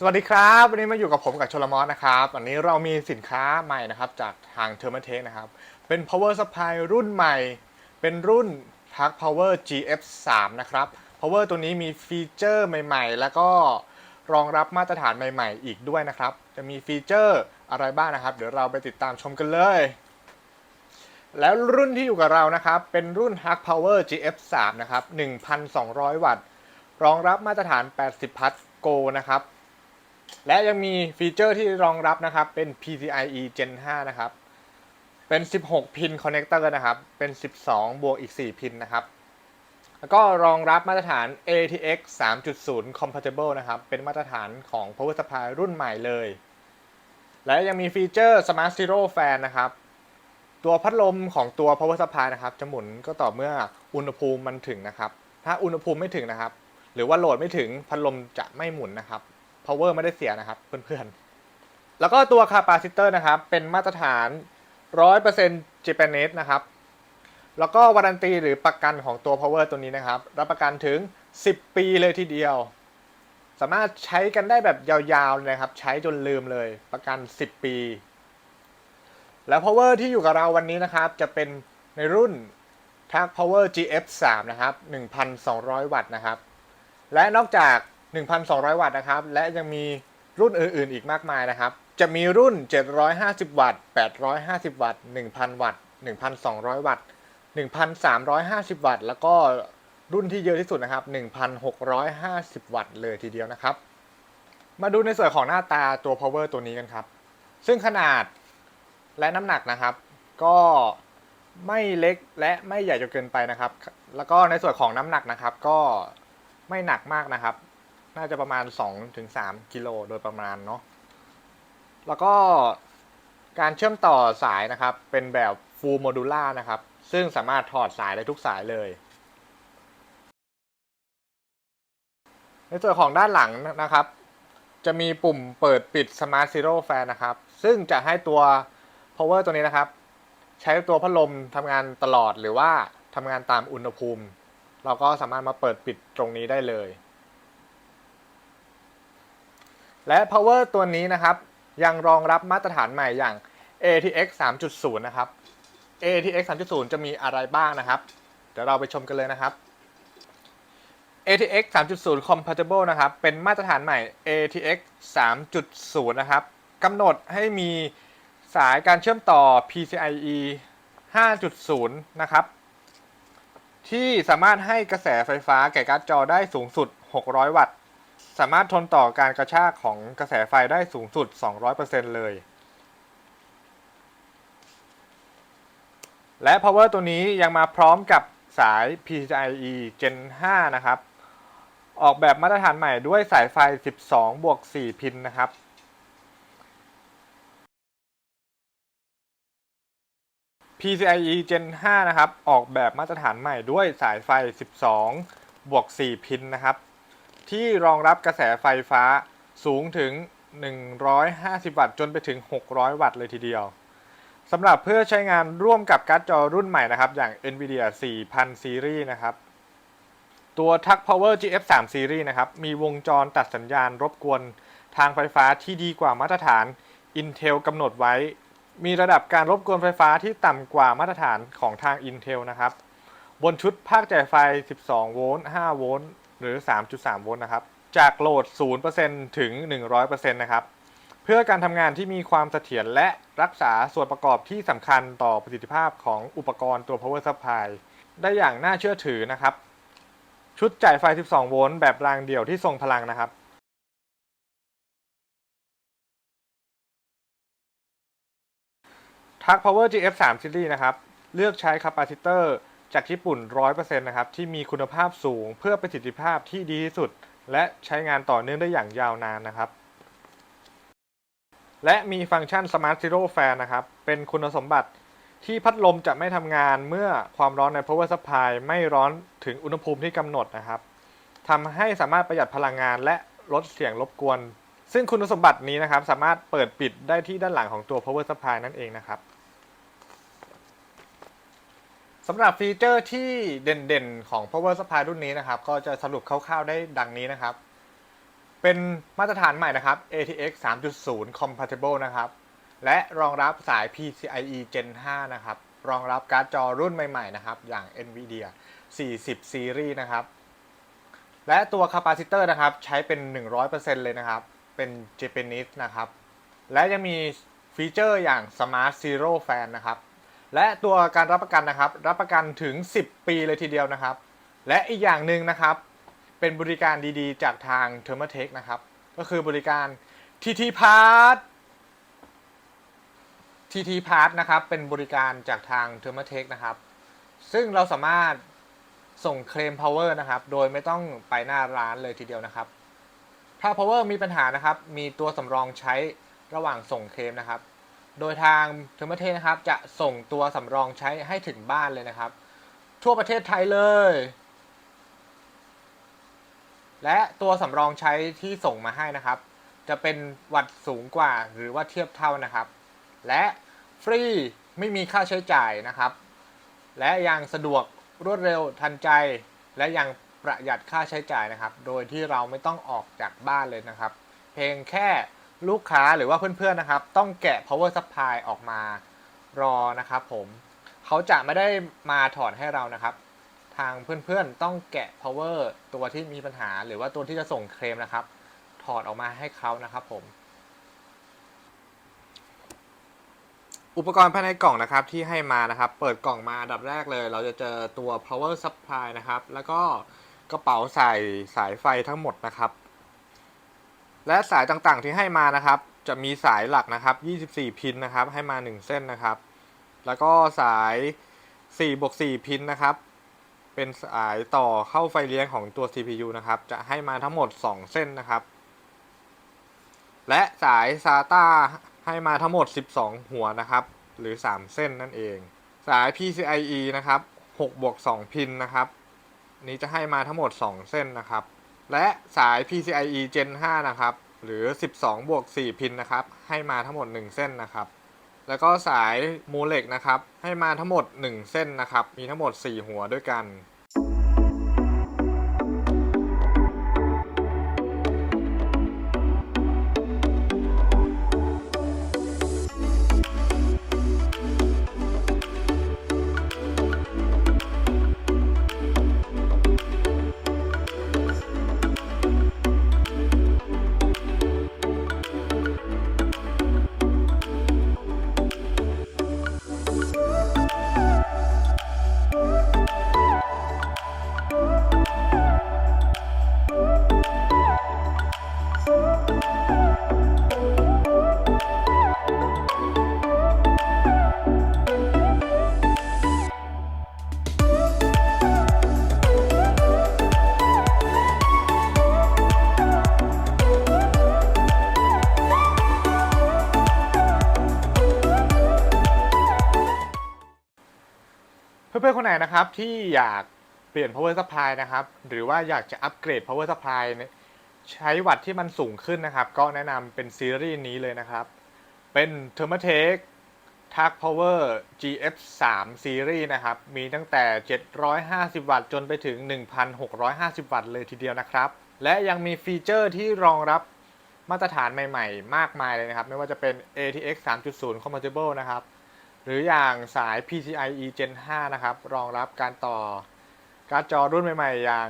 สวัสดีครับ วันนี้มาอยู่กับผมกับชลมอสนะครับวันนี้เรามีสินค้าใหม่นะครับ จากทางเทอร์มเทคนะครับ เป็น power supply รุ่นใหม่ เป็นรุ่น Tag Power GF3 นะครับ power ตัวนี้มีฟีเจอร์ใหม่ ๆ แล้วก็รองรับมาตรฐานใหม่ ๆ อีกด้วยนะครับ จะมีฟีเจอร์อะไรบ้างนะครับ เดี๋ยวเราไปติดตามชมกันเลย แล้วรุ่นที่อยู่กับเรานะครับ เป็นรุ่น Hug Power GF3 นะครับ 1,200 วัตต์ รองรับมาตรฐาน 80 พัทโกนะครับ และยังมีฟีเจอร์ที่รองรับนะครับ เป็น PCIe Gen 5 นะครับ เป็น 16 พินคอนเนคเตอร์นะครับ เป็น 12 บวกอีก 4 พินนะครับ แล้วก็รองรับมาตรฐาน ATX 3.0 Compatible นะครับ เป็นมาตรฐานของ Power Supply รุ่นใหม่เลย และยังมีฟีเจอร์ Smart Zero Fan นะครับ ตัวพัดลมของตัว Power Supply นะครับ จะหมุนก็ต่อเมื่ออุณหภูมิมันถึงนะครับ ถ้าอุณหภูมิไม่ถึงนะครับ หรือว่าโหลดไม่ถึงพัดลมจะไม่หมุนนะครับ power ไม่ได้เสียนะครับเพื่อนๆ แล้วก็ตัวคาปาซิเตอร์นะครับ เป็นมาตรฐาน 100% Japanese นะครับ แล้วก็วารันตีหรือประกันของตัว power ตัวนี้นะครับ รับประกันถึง 10 ปีเลยทีเดียว สามารถใช้กันได้แบบยาวๆเลยนะครับ ใช้จนลืมเลยประกัน 10 ปี แล้ว power ที่อยู่กับเราวันนี้นะครับ จะเป็นในรุ่น Tag Power GF3 นะครับ 1,200 วัตต์นะครับ และนอกจาก 1,200 วัตต์นะครับ และยังมีรุ่นอื่นๆ อีกมากมายนะครับ จะมีรุ่น 750 วัตต์ 850 วัตต์ 1,000 วัตต์ 1,200 วัตต์ 1,350 วัตต์ แล้วก็รุ่นที่เยอะที่สุดนะครับ 1,650 วัตต์เลยทีเดียวนะครับ มาดูในส่วนของหน้าตาตัว power ตัวนี้กันครับ ซึ่งขนาดและน้ำหนักนะครับ ก็ไม่เล็กและไม่ใหญ่จนเกินไปนะครับ แล้วก็ในส่วนของน้ำหนักนะครับ ก็ไม่หนักมากนะครับ น่าจะประมาณ 2-3 กิโลโดยประมาณเนาะแล้วก็การเชื่อมต่อสายนะครับ เป็นแบบ full modular นะครับ ซึ่งสามารถถอดสายได้ทุกสายเลย ในส่วนของด้านหลังนะครับ จะมีปุ่มเปิดปิด Smart Zero Fan นะครับ ซึ่งจะให้ตัว power ตัวนี้นะครับ ใช้ตัวพัดลมทำงานตลอดหรือว่าทำงานตามอุณหภูมิ เราก็สามารถมาเปิดปิดตรงนี้ได้เลย และ power ตัวนี้นะครับ ยังรองรับมาตรฐานใหม่อย่าง ATX 3.0 นะครับ ATX 3.0 จะมีอะไรบ้างนะครับ เดี๋ยวเราไปชมกันเลยนะครับ ATX 3.0 compatible นะครับ เป็นมาตรฐานใหม่ ATX 3.0 นะครับกำหนดให้มีสายการเชื่อมต่อ PCIe 5.0 นะครับ ที่สามารถให้กระแสไฟฟ้าแก่การ์ดจอได้สูงสุด 600 วัตต์ สามารถทนต่อการกระชากของกระแสไฟได้สูงสุด 200%เลย และ power ตัวนี้ยังมาพร้อมกับสาย PCIe Gen 5 นะครับ ออกแบบมาตรฐานใหม่ด้วยสายไฟ 12 บวก 4 พินนะครับ PCIe Gen 5 นะครับ ออกแบบมาตรฐานใหม่ด้วยสายไฟ 12 บวก 4 พินนะครับ ที่รองรับกระแสไฟฟ้าสูงถึง 150 วัตต์จนไปถึง 600 วัตต์เลยทีเดียวสำหรับเพื่อใช้งานร่วมกับการ์ดจอรุ่นใหม่นะครับ อย่าง NVIDIA 4000 Series นะครับ ตัว Tag Power GF3 Series นะครับ มีวงจรตัดสัญญาณรบกวนทางไฟฟ้าที่ดีกว่ามาตรฐาน Intel กำหนดไว้ มีระดับการรบกวนไฟฟ้าที่ต่ำกว่ามาตรฐานของทาง Intel นะครับ บนชุดภาคจ่ายไฟ 12 โวลต์ 5 โวลต์ หรือ 3.3 โวลต์นะครับ จากโหลด 0%ถึง 100%นะครับ เพื่อการทำงานที่มีความเสถียรและรักษาส่วนประกอบที่สำคัญต่อประสิทธิภาพของอุปกรณ์ตัว power supply ได้อย่างน่าเชื่อถือนะครับ ชุดจ่ายไฟ 12 โวลต์แบบรางเดี่ยวที่ทรงพลังนะครับทัก Power GF3 Series นะครับ เลือกใช้คาปาซิเตอร์ จากญี่ปุ่น 100%นะครับที่มีคุณภาพสูงเพื่อประสิทธิภาพที่ดีที่สุด และใช้งานต่อเนื่องได้อย่างยาวนานนะครับ และมีฟังก์ชัน Smart Zero Fan นะครับ เป็นคุณสมบัติที่พัดลมจะไม่ทำงานเมื่อความร้อนใน Power Supply ไม่ร้อนถึงอุณหภูมิที่กำหนดนะครับทำให้สามารถประหยัดพลังงานและลดเสียงรบกวน ซึ่งคุณสมบัตินี้นะครับ สามารถเปิดปิดได้ที่ด้านหลังของตัว Power Supply นั่นเองนะครับ สำหรับฟีเจอร์ที่เด่นๆ ของ Power Supply รุ่นนี้นะครับ ก็จะสรุปคร่าวๆได้ดังนี้นะครับ เป็นมาตรฐานใหม่นะครับ ATX 3.0 compatible นะครับ และรองรับสาย PCIe Gen 5 นะครับ รองรับการ์ดจอรุ่นใหม่ๆ นะครับ อย่าง NVIDIA 40 Series นะครับ และตัวคาปาซิเตอร์นะครับ ใช้เป็น 100%เลยนะครับ เป็น Japanese นะครับ และยังมีฟีเจอร์อย่าง Smart Zero Fan นะครับ และตัวการรับประกันนะครับ รับประกันถึง 10 ปีเลยทีเดียวนะครับ และอีกอย่างหนึ่งนะครับ เป็นบริการดีๆ จากทาง t h e r m a t e c นะครับ ก็คือบริการ TT Part TT Part นะครับ เป็นบริการจากทาง t h e r m a t e c นะครับ ซึ่งเราสามารถส่งเคลม power นะครับ โดยไม่ต้องไปหน้าร้านเลยทีเดียวนะครับ ถ้า power มีปัญหานะครับ มีตัวสำรองใช้ระหว่างส่งเคลมนะครับ โดยทาง t h e r m a t e c h นะครับ จะส่งตัวสำรองใช้ให้ถึงบ้านเลยนะครับ ทั่วประเทศไทยเลย และตัวสำรองใช้ที่ส่งมาให้นะครับ จะเป็นวัดสูงกว่าหรือว่าเทียบเท่านะครับ และฟรีไม่มีค่าใช้จ่ายนะครับ และยังสะดวกรวดเร็วทันใจ และยังประหยัดค่าใช้จ่ายนะครับ โดยที่เราไม่ต้องออกจากบ้านเลยนะครับ เพียงแค่ ลูกค้าหรือว่าเพื่อนๆนะครับ ต้องแกะ power supply ออกมารอนะครับผมเขาจะไม่ได้มาถอดให้เรานะครับ ทางเพื่อนๆต้องแกะ power ตัวที่มีปัญหา หรือว่าตัวที่จะส่งเคลมนะครับ ถอดออกมาให้เขานะครับผม อุปกรณ์ภายในกล่องนะครับที่ให้มานะครับ เปิดกล่องมาอันดับแรกเลย เราจะเจอตัว power supply นะครับ แล้วก็กระเป๋าใส่สายไฟทั้งหมดนะครับ และสายต่างๆที่ให้มานะครับ จะมีสายหลักนะครับ 24 พินนะครับ ให้มา 1 เส้นนะครับ แล้วก็สาย4บวก4พินนะครับ เป็นสายต่อเข้าไฟเลี้ยงของตัว CPU นะครับ จะให้มาทั้งหมด 2 เส้นนะครับ และสาย SATA ให้มาทั้งหมด 12 หัวนะครับ หรือ 3 เส้นนั่นเอง สาย PCIe นะครับ6บวก2พินนะครับ นี้จะให้มาทั้งหมด 2 เส้นนะครับ และสาย PCIe Gen 5 นะครับ หรือ 12 บวก 4 พินนะครับ ให้มาทั้งหมด 1 เส้นนะครับ แล้วก็สายมูเล็กนะครับ ให้มาทั้งหมด 1 เส้นนะครับ มีทั้งหมด 4 หัวด้วยกัน คนไหนนะครับที่อยากเปลี่ยน power supply นะครับ หรือว่าอยากจะอัปเกรด power supply ใช้วัตต์ที่มันสูงขึ้นนะครับ ก็แนะนำเป็นซีรีส์นี้เลยนะครับ เป็น t h e r m a t e c Tag Power GF 3 Series นะครับ มีตั้งแต่ 750 วัตต์จนไปถึง 1,650 วัตต์เลยทีเดียวนะครับ และยังมีฟีเจอร์ที่รองรับมาตรฐานใหม่ ๆ มากมายเลยนะครับ ไม่ว่าจะเป็น ATX 3.0 compatible นะครับ หรืออย่างสาย PCIe Gen 5 นะครับ รองรับการต่อการ์ดจอรุ่นใหม่ๆ อย่าง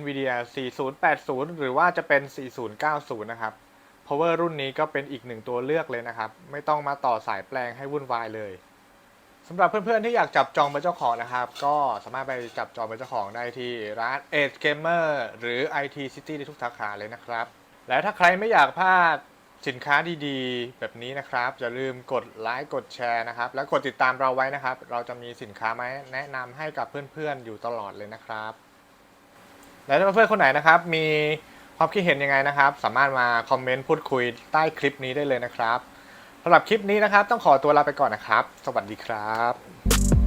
NVIDIA 4080 หรือว่าจะเป็น 4090 นะครับ Power รุ่นนี้ก็เป็นอีกหนึ่งตัวเลือกเลยนะครับ ไม่ต้องมาต่อสายแปลงให้วุ่นวายเลยสำหรับเพื่อนๆที่อยากจับจองเป็นเจ้าของนะครับ ก็สามารถไปจับจองเป็นเจ้าของได้ที่ร้าน Edge Gamer หรือ IT City ในทุกสาขาเลยนะครับ และถ้าใครไม่อยากพลาด สินค้าดีๆ แบบนี้นะครับ อย่าลืมกดไลค์กดแชร์นะครับ และกดติดตามเราไว้นะครับ เราจะมีสินค้ามาแนะนำให้กับเพื่อนๆอยู่ตลอดเลยนะครับ และถ้าเพื่อนๆคนไหนนะครับ มีความคิดเห็นยังไงนะครับ สามารถมาคอมเมนต์พูดคุยใต้คลิปนี้ได้เลยนะครับสำหรับคลิปนี้นะครับ ต้องขอตัวลาไปก่อนนะครับ สวัสดีครับ